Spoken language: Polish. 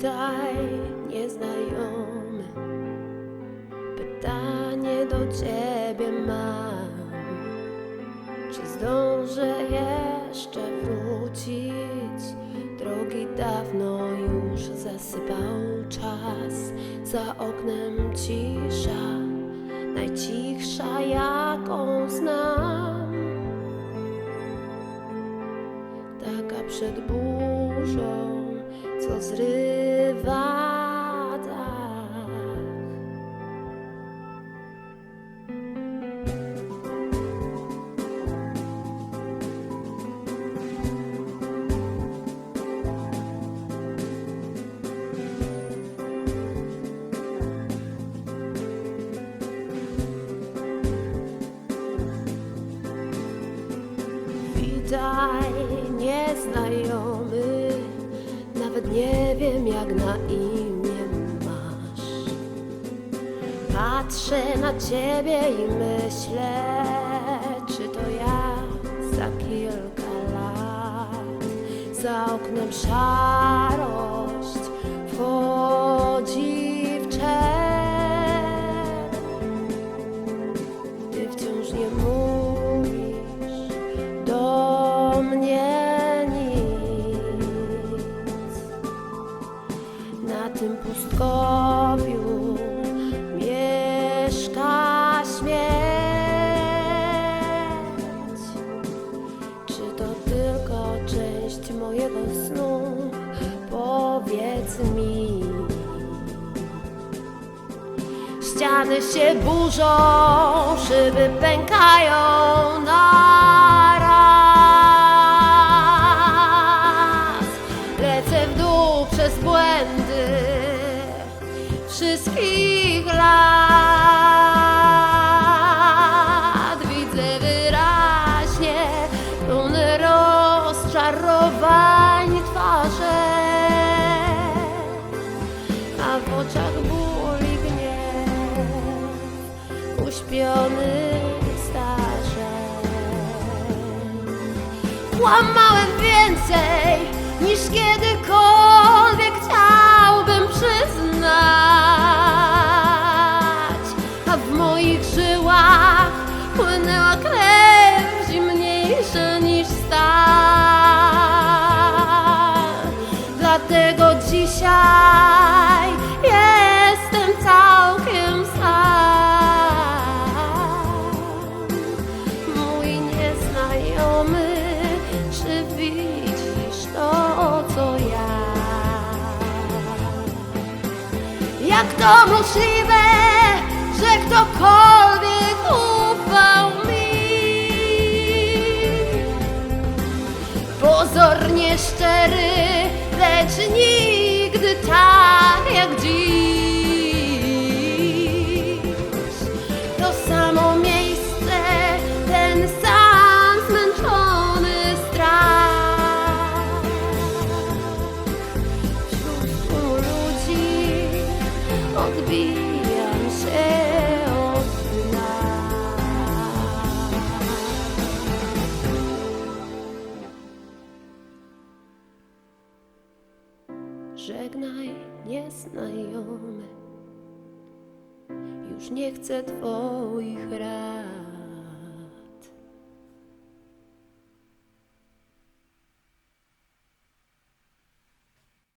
Witaj, nieznajomy. Pytanie do ciebie mam. Czy zdążę jeszcze wrócić? Drogi dawno już zasypał czas. Za oknem cisza, najcichsza jaką znam. Taka przed burzą, co zrywa Witaj, nawet nie wiem jak na imię masz. Patrzę na ciebie i myślę, czy to ja za kilka lat. Za oknem szarość mieszka śmierć. Czy to tylko część mojego snu? Powiedz mi. Ściany się burzą, szyby pękają naraz. Wszystkich lat. Widzę wyraźnie pełne rozczarowań twarze a w oczach ból i gniew uśpiony starzec. Kłamałem więcej niż kiedykolwiek a w moich żyłach płynęła krew zimniejsza niż stal. Dlatego dzisiaj jestem całkiem sam. Mój nieznajomy, czy widzisz to, co ja? Jak to możliwe, że ktokolwiek ufał mi? Pozornie szczery, lecz nigdy tak jak dziś. To samo miejsce, ten sam zmęczony strach. Wśród ludzi odbijam Żegnaj, nieznajomy. Już nie chcę twoich rad.